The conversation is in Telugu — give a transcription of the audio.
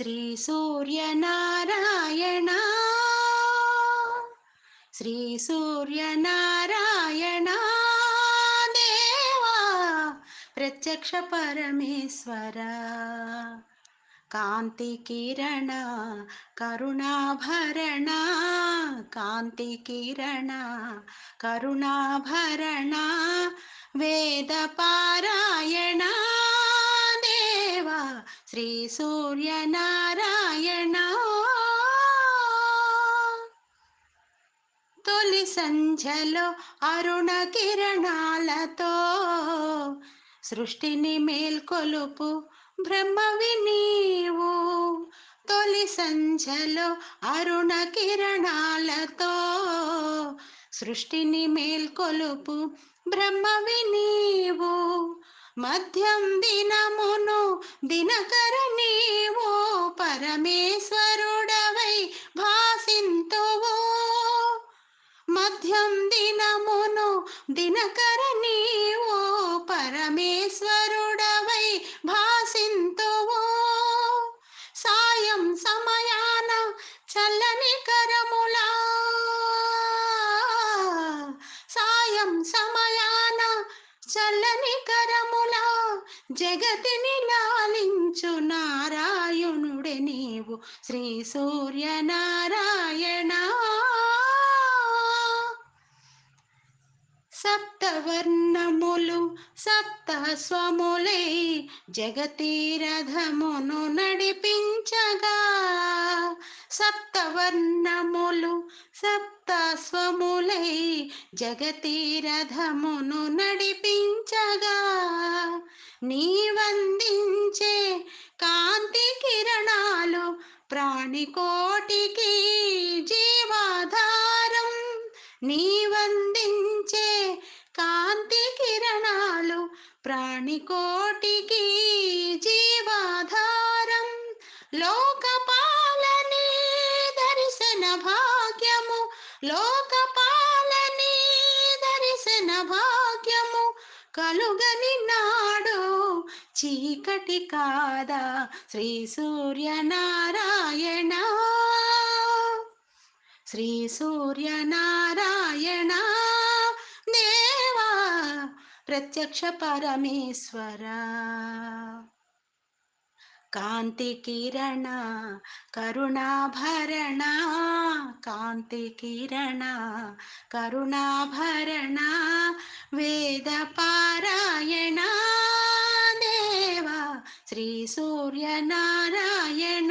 శ్రీ సూర్యనారాయణ శ్రీ సూర్యనారాయణ దేవా ప్రత్యక్ష పరమేశ్వర కాంతి కిరణ శ్రీ సూర్యనారాయణ. తొలి సంధ్యలో అరుణ కిరణాలతో సృష్టిని మేల్కొలుపు బ్రహ్మవి నీవు తొలి సంధ్యలో అరుణ కిరణాలతో సృష్టిని మేల్కొలుపు బ్రహ్మవి నీవు మధ్యం దిన దినకర నీవో పరమేశ్వరుడవై భాసింతువు. మధ్యం దినమును దినకర నీవో పరమేశ్వరుడవై భాసింతువు. సాయం సమయాన చల్లని కరములా. సాయం సమయాన చల్లని కర జగతిని లాలించు నారాయణుడే నీవు శ్రీ సూర్య నారాయణ సప్తవర్ణములు సప్త స్వములై జగతీరథమును నడిపించగా. సప్తవర్ణములు సప్త స్వములై జగతీరథమును నడిపించ నీవందించే కాంతి కిరణాలు ప్రాణికోటికి జీవాధారం. నీవందించే కాంతి కిరణాలు ప్రాణికోటికి జీవాధారం. లోకపాలని దర్శన భాగ్యము లోకపా కలుగని నాడు చీకటి కాదా? శ్రీ సూర్యనారాయణ. శ్రీ సూర్యనారాయణ. దేవా ప్రత్యక్ష పరమేశ్వర. కాంతి కిరణ కరుణాభరణ. కాంతి కిరణ కరుణాభరణ. వేద పారాయణ ಶ್ರೀ ಸೂರ್ಯನಾರಾಯಣ